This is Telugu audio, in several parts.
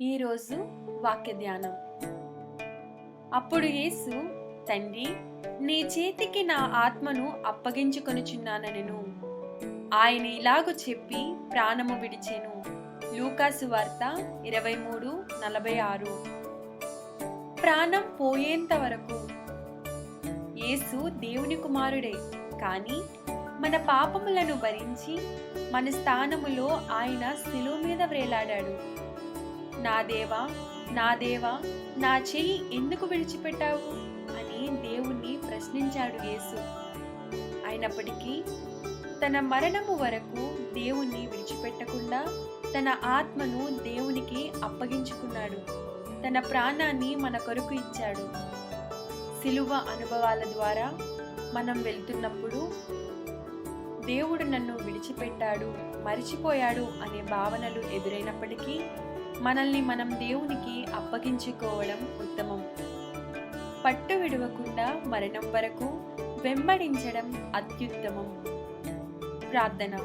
ఈరోజు వాక్య ధ్యానం. అప్పుడు యేసు తండ్రి నీ చేతికి నా ఆత్మను అప్పగించుకొనుచున్నానెను ఆయన ఇలాగు చెప్పి ప్రాణము విడిచెను. లూకాసు వార్త ఇరవై మూడు నలభై ఆరు ప్రాణం పోయేంత వరకు యేసు దేవుని కుమారుడే కానీ మన పాపములను భరించి మన స్థానములో ఆయన శిలువ మీద వ్రేలాడాడు నా దేవా నా దేవా నా చెయ్యి ఎందుకు విడిచిపెట్టావు? అని దేవుణ్ణి ప్రశ్నించాడు యేసు. అయినప్పటికీ తన మరణము వరకు దేవుణ్ణి విడిచిపెట్టకుండా తన ఆత్మను దేవునికి అప్పగించుకున్నాడు. తన ప్రాణాన్ని మన కొరకు ఇచ్చాడు. సిలువ అనుభవాల ద్వారా మనం వెళ్తున్నప్పుడు దేవుడు నన్ను విడిచిపెట్టాడు మరిచిపోయాడు అనే భావనలు ఎదురైనప్పటికీ మనల్ని మనం దేవునికి అప్పగించుకోవడం ఉత్తమం. పట్టు విడవకుండా మరణం వరకు వెంబడించడం అత్యుత్తమం. ప్రార్థన.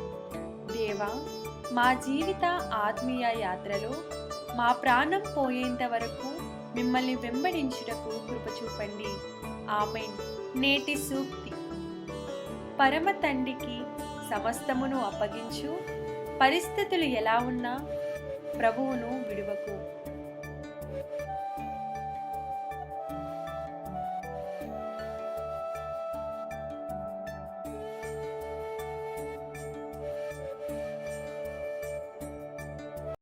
దేవా మా జీవిత ఆత్మీయ యాత్రలో మా ప్రాణం పోయేంత వరకు మిమ్మల్ని వెంబడించుటకు కృప చూపండి. ఆమె నేటి సూక్తి. పరమ తండ్రికి సమస్తమును అప్పగించు. పరిస్థితులు ఎలా ఉన్నా ప్రభువును విడువకు.